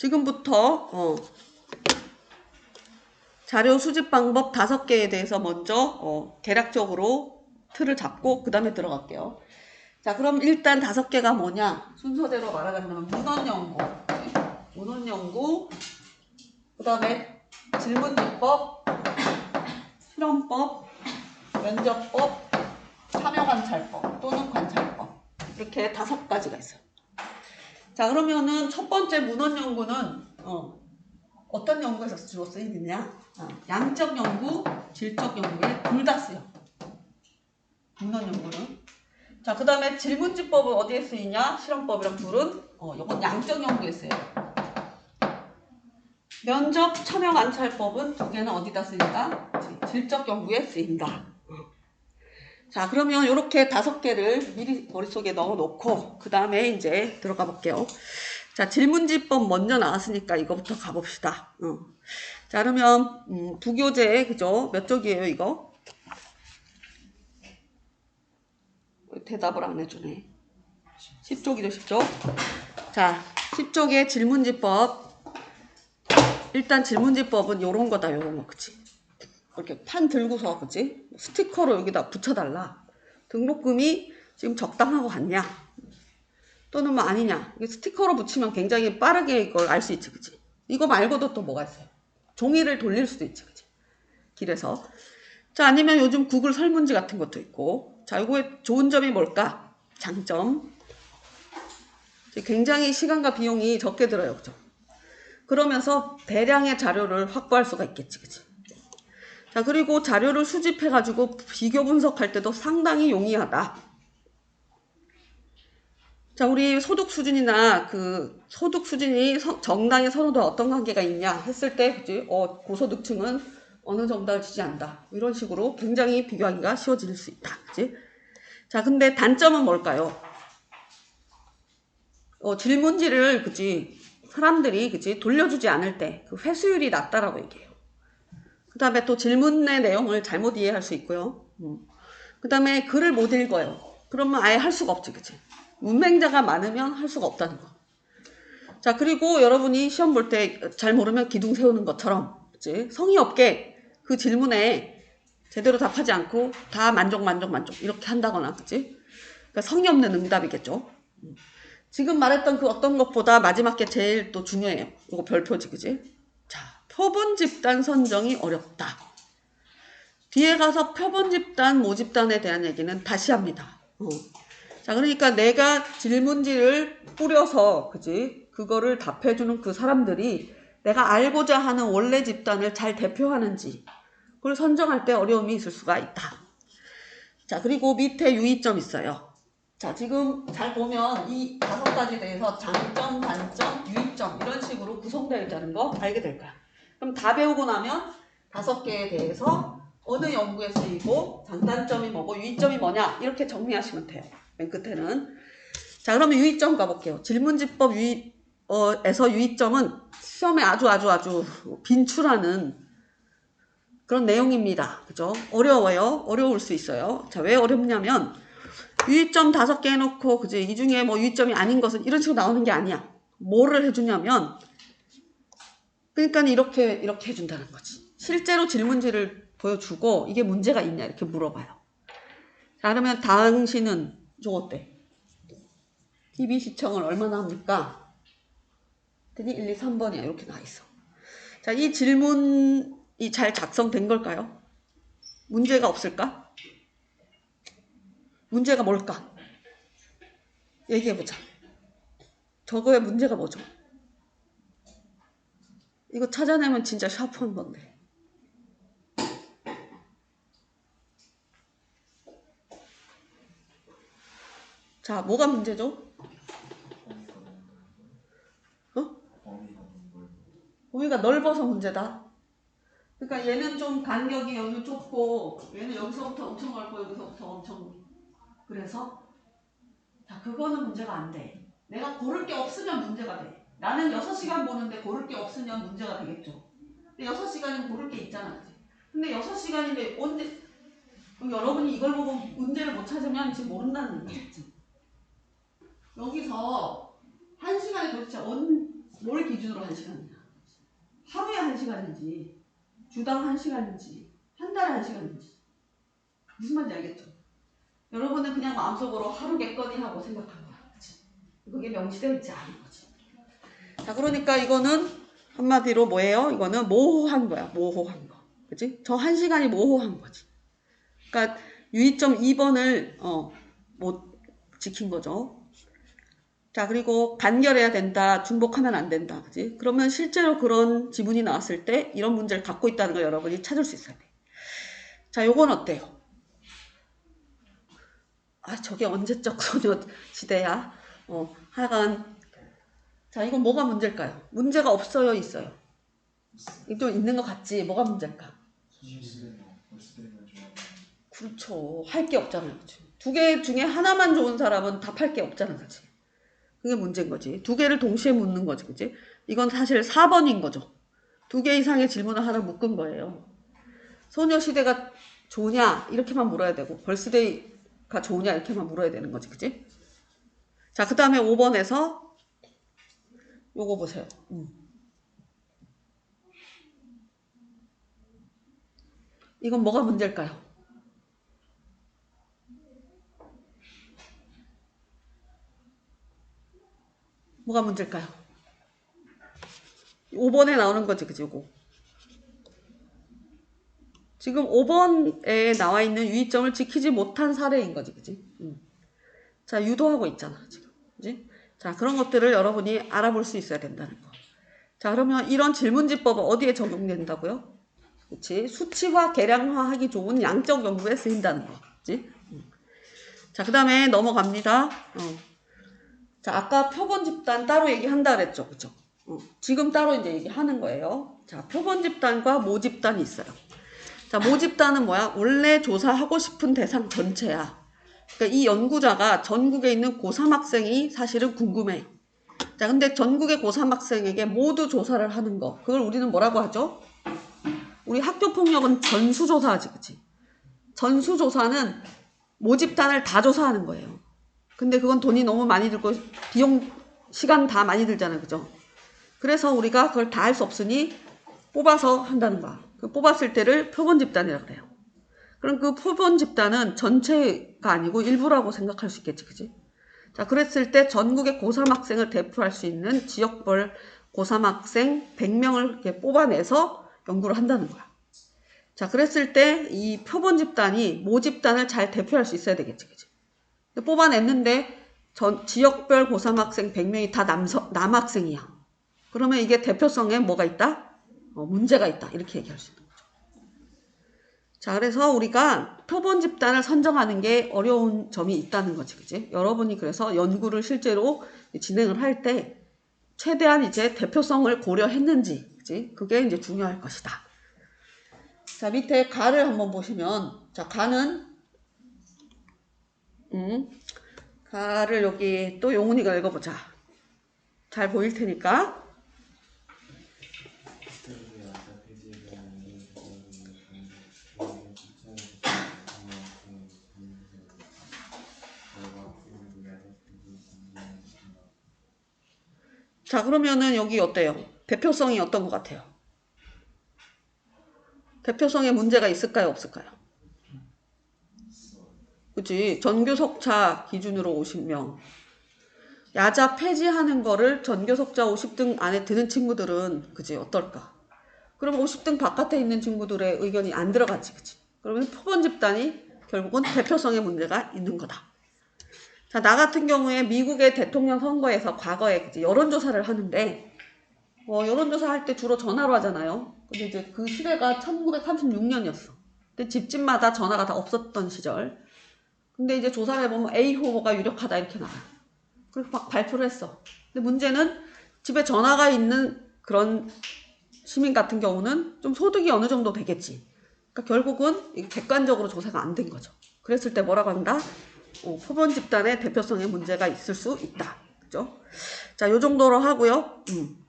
지금부터 어, 자료 수집 방법 다섯 개에 대해서 먼저 어, 개략적으로 틀을 잡고 그 다음에 들어갈게요. 자, 그럼 일단 다섯 개가 뭐냐? 순서대로 말하자면 문헌 연구, 문헌 연구, 그 다음에 질문지법, 실험법, 면접법, 참여관찰법 또는 관찰법 이렇게 다섯 가지가 있어요. 자, 그러면은 첫 번째 문헌 연구는 어, 어떤 연구에서 주로 쓰이느냐? 어, 양적 연구, 질적 연구에 둘 다 쓰여. 문헌 연구는. 자, 그 다음에 질문지법은 어디에 쓰이냐? 실험법이랑 둘은, 어, 요건 양적 연구에 쓰여요. 면접 참여 관찰법은 두 개는 어디다 쓰인다? 질적 연구에 쓰인다. 자, 그러면 이렇게 다섯 개를 미리 머릿속에 넣어 놓고, 그 다음에 이제 들어가 볼게요. 자, 질문지법 먼저 나왔으니까 이거부터 가봅시다. 어. 자, 그러면, 음, 부교재, 그죠? 몇 쪽이에요, 이거? 대답을 안 해주네. 10쪽이죠, 10쪽. 자, 10쪽의 질문지법. 일단 질문지법은 요런 거다, 요런 거, 그치? 이렇게 판 들고서, 그치? 스티커로 여기다 붙여달라. 등록금이 지금 적당하고 같냐? 또는 뭐 아니냐? 스티커로 붙이면 굉장히 빠르게 이걸 알 수 있지, 그치? 이거 말고도 또 뭐가 있어요? 종이를 돌릴 수도 있지, 그치? 길에서. 자, 아니면 요즘 구글 설문지 같은 것도 있고. 자, 이거의 좋은 점이 뭘까? 장점. 굉장히 시간과 비용이 적게 들어요, 그죠? 그러면서 대량의 자료를 확보할 수가 있겠지, 그치? 자, 그리고 자료를 수집해가지고 비교 분석할 때도 상당히 용이하다. 자, 우리 소득 수준이나 그 소득 수준이 서- 정당의 선호도와 어떤 관계가 있냐 했을 때, 그지? 어, 고소득층은 어느 정도를 지지한다. 이런 식으로 굉장히 비교하기가 쉬워질 수 있다. 그지? 자, 근데 단점은 뭘까요? 어, 질문지를, 그지? 사람들이, 그지? 돌려주지 않을 때 그 회수율이 낮다라고 얘기해요. 그 다음에 또 질문의 내용을 잘못 이해할 수 있고요. 그 다음에 글을 못 읽어요. 그러면 아예 할 수가 없지, 그치? 문맹자가 많으면 할 수가 없다는 거. 자, 그리고 여러분이 시험 볼 때 잘 모르면 기둥 세우는 것처럼, 그치? 성의 없게 그 질문에 제대로 답하지 않고 다 만족, 만족, 만족. 이렇게 한다거나, 그치? 그러니까 성의 없는 응답이겠죠. 지금 말했던 그 어떤 것보다 마지막 게 제일 또 중요해요. 이거 별표지, 그치? 자, 표본 집단 선정이 어렵다. 뒤에 가서 표본 집단, 모집단에 대한 얘기는 다시 합니다. 어. 자, 그러니까 내가 질문지를 뿌려서, 그지? 그거를 답해주는 그 사람들이 내가 알고자 하는 원래 집단을 잘 대표하는지, 그걸 선정할 때 어려움이 있을 수가 있다. 자, 그리고 밑에 유의점 있어요. 자, 지금 잘 보면 이 다섯 가지에 대해서 장점, 단점, 유의점 이런 식으로 구성되어 있다는 거 알게 될 거야. 그럼 다 배우고 나면 다섯 개에 대해서 어느 연구에 쓰이고 장단점이 뭐고 유의점이 뭐냐 이렇게 정리하시면 돼요. 맨 끝에는 자 그러면 유의점 가볼게요. 질문지법 유의 어 에서 유의점은 시험에 아주 아주 아주 빈출하는 그런 내용입니다. 그죠? 어려워요. 어려울 수 있어요. 자 왜 어렵냐면 유의점 다섯 개 해놓고 그지 이 중에 뭐 유의점이 아닌 것은 이런 식으로 나오는 게 아니야. 뭐를 해주냐면 그러니까 이렇게 이렇게 해준다는 거지. 실제로 질문지를 보여주고 이게 문제가 있냐 이렇게 물어봐요. 자 그러면 당신은 저 어때? TV 시청을 얼마나 합니까? 그랬더니 1, 2, 3번이야 이렇게 나와 있어. 자 이 질문이 잘 작성된 걸까요? 문제가 없을까? 문제가 뭘까? 얘기해보자. 저거의 문제가 뭐죠? 이거 찾아내면 진짜 샤프한 건데. 자, 뭐가 문제죠? 어? 범위가 넓어서 문제다. 그러니까 얘는 좀 간격이 여기 좁고 얘는 여기서부터 엄청 넓고 여기서부터 엄청 그래서 자 그거는 문제가 안 돼. 내가 고를 게 없으면 문제가 돼. 나는 6시간 보는데 고를 게 없으면 문제가 되겠죠. 근데 6시간이면 고를 게 있잖아. 근데 6시간인데 언제 여러분이 이걸 보고 문제를 못 찾으면 지금 모른다는 얘기겠지. 여기서 1시간에 도대체 언, 뭘 기준으로 한 시간이냐? 하루에 한 시간인지, 주당 한 시간인지, 한 달에 한 시간인지. 무슨 말인지 알겠죠? 여러분은 그냥 마음속으로 하루 겠거니 하고 생각한 거야. 그치? 그게 명시되어 있지 않은 거지. 자, 그러니까 이거는 한마디로 뭐예요? 이거는 모호한 거야. 모호한 거. 그치? 저한 시간이 모호한 거지. 그러니까 유의점 2번을 어, 못 지킨 거죠. 자, 그리고 간결해야 된다. 중복하면 안 된다. 그지? 그러면 실제로 그런 지문이 나왔을 때 이런 문제를 갖고 있다는 걸 여러분이 찾을 수 있어야 돼. 자, 요건 어때요? 아, 저게 언제적 소녀 시대야? 어, 하여간. 자, 이건 뭐가 문제일까요? 문제가 없어요, 있어요? 좀 있는 것 같지? 뭐가 문제일까? 그렇죠. 할 게 없잖아요. 두 개 중에 하나만 좋은 사람은 답할 게 없잖아, 그치? 그게 문제인 거지. 두 개를 동시에 묻는 거지, 그치? 이건 사실 4번인 거죠. 두 개 이상의 질문을 하나 묶은 거예요. 소녀시대가 좋으냐? 이렇게만 물어야 되고, 벌스데이가 좋으냐? 이렇게만 물어야 되는 거지, 그치? 자, 그 다음에 5번에서 요거 보세요. 음. 이건 뭐가 문제일까요? 뭐가 문제일까요? 5번에 나오는 거지, 그지, 요거. 지금 5번에 나와 있는 유의점을 지키지 못한 사례인 거지, 그지? 음. 자, 유도하고 있잖아, 지금. 그지? 자, 그런 것들을 여러분이 알아볼 수 있어야 된다는 거. 자, 그러면 이런 질문지법은 어디에 적용된다고요? 그치? 수치화, 계량화하기 좋은 양적 연구에 쓰인다는 거. 그치? 음. 자, 그 다음에 넘어갑니다. 어. 자, 아까 표본 집단 따로 얘기한다 그랬죠. 그죠? 어, 지금 따로 이제 얘기하는 거예요. 자, 표본 집단과 모 집단이 있어요. 자, 모 집단은 뭐야? 원래 조사하고 싶은 대상 전체야. 그러니까 이 연구자가 전국에 있는 고3 학생이 사실은 궁금해. 자, 근데 전국의 고3 학생에게 모두 조사를 하는 거. 그걸 우리는 뭐라고 하죠? 우리 학교 폭력은 전수조사하지, 그치? 전수조사는 모 집단을 다 조사하는 거예요. 근데 그건 돈이 너무 많이 들고 비용 시간 다 많이 들잖아요 그죠 그래서 우리가 그걸 다 할 수 없으니 뽑아서 한다는 거야 그 뽑았을 때를 표본 집단이라고 그래요 그럼 그 표본 집단은 전체가 아니고 일부라고 생각할 수 있겠지 그지 자 그랬을 때 전국의 고3 학생을 대표할 수 있는 지역별 고3 학생 100명을 이렇게 뽑아내서 연구를 한다는 거야 자 그랬을 때 이 표본 집단이 모 집단을 잘 대표할 수 있어야 되겠지 그지 뽑아냈는데 전 지역별 고3 학생 100명이 다 남서, 남학생이야. 그러면 이게 대표성에 뭐가 있다? 어, 문제가 있다. 이렇게 얘기할 수 거죠. 자, 그래서 우리가 표본 집단을 선정하는 게 어려운 점이 있다는 거지, 그지? 여러분이 그래서 연구를 실제로 진행을 할 때 최대한 이제 대표성을 고려했는지, 그지? 그게 이제 중요할 것이다. 자, 밑에 가를 한번 보시면, 자, 가는 음, 가를 여기 또 용훈이가 읽어보자. 잘 보일 테니까. 자, 그러면은 여기 어때요? 대표성이 어떤 것 같아요? 대표성에 문제가 있을까요? 없을까요? 그치? 전교석차 기준으로 50명. 야자 폐지하는 거를 전교석자 50등 안에 드는 친구들은, 그치? 어떨까? 그럼 50등 바깥에 있는 친구들의 의견이 안 들어가지, 그치? 그러면 표본 집단이 결국은 대표성의 문제가 있는 거다. 자, 나 같은 경우에 미국의 대통령 선거에서 과거에? 여론조사를 하는데, 어, 여론조사 할 때 주로 전화로 하잖아요. 근데 이제 그 시대가 1936년이었어. 근데 집집마다 전화가 다 없었던 시절. 근데 이제 조사를 해보면 A 후보가 유력하다 이렇게 나와요. 그래서 막 발표를 했어. 근데 문제는 집에 전화가 있는 그런 시민 같은 경우는 좀 소득이 어느 정도 되겠지. 그러니까 결국은 객관적으로 조사가 안 된 거죠. 그랬을 때 뭐라고 한다? 어, 표본 집단의 대표성에 문제가 있을 수 있다. 그죠? 자, 요 정도로 하고요. 음.